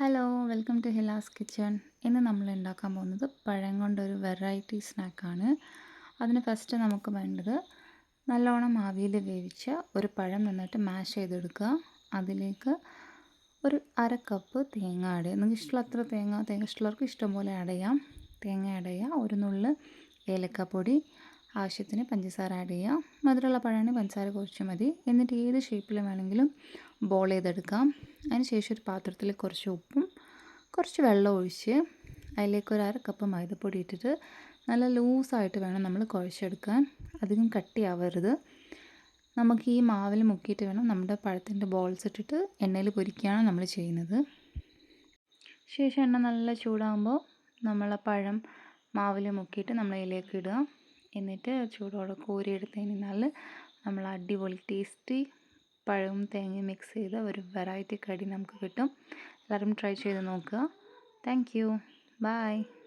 Hello welcome to Hila's kitchen ഇന്ന് നമ്മൾ ഉണ്ടാക്കാൻ പോകുന്നത് പഴം കൊണ്ടൊരു വെറൈറ്റി സ്നാക്കാണ് അതിന് ഫസ്റ്റ് നമുക്ക് വേണ്ടത് നല്ലോണം ആവിയിൽ വേവിച്ച ഒരു പഴം നന്നായിട്ട് മാഷ് ചെയ്തെടുക്കുക. അതിലേക്ക് ഒരു അര കപ്പ് തേങ്ങ ആഡ് ചെയ്യുക നിങ്ങൾക്ക് ഇഷ്ടമുള്ള അത്ര തേങ്ങ തേങ്ങ ഇഷ്ടമുള്ളവർക്ക് ഇഷ്ടം പോലെ ആഡ് ചെയ്യാം. തേങ്ങ ആഡ് ചെയ്യുക ഒരു നുള്ള് ഏലക്കപ്പൊടി ആവശ്യത്തിന് പഞ്ചസാര ആഡ് ചെയ്യുക മധുരമുള്ള പഴമാണ് പഞ്ചസാര കുറച്ച് മതി. എന്നിട്ട് ഏത് ഷേപ്പിൽ വേണമെങ്കിലും ബോൾ ചെയ്തെടുക്കാം. അതിന് ശേഷം ഒരു പാത്രത്തിൽ കുറച്ച് ഉപ്പും കുറച്ച് വെള്ളം ഒഴിച്ച് അതിലേക്ക് ഒരു അര കപ്പ് മൈദപ്പൊടി ഇട്ടിട്ട് നല്ല ലൂസായിട്ട് വേണം നമ്മൾ കുഴച്ചെടുക്കാൻ. അധികം കട്ടിയാവരുത്. നമുക്ക് ഈ മാവിൽ മുക്കിയിട്ട് വേണം നമ്മുടെ പഴത്തിന്റെ ബോൾസ് ഇട്ടിട്ട് എണ്ണയിൽ പൊരിക്കുകയാണ് നമ്മൾ ചെയ്യുന്നത്. ശേഷം എണ്ണ നല്ല ചൂടാകുമ്പോൾ നമ്മൾ പഴം മാവിൽ മുക്കിയിട്ട് നമ്മൾ അതിലേക്ക് ഇടുക. എന്നിട്ട് ചൂടോടെ കോരിയെടുത്തതിനാൽ നമ്മൾ അടിപൊളി ടേസ്റ്റി പഴവും തേങ്ങയും മിക്സ് ചെയ്ത ഒരു വെറൈറ്റി കടി നമുക്ക് കിട്ടും. എല്ലാവരും ട്രൈ ചെയ്ത് നോക്കുക. Thank you by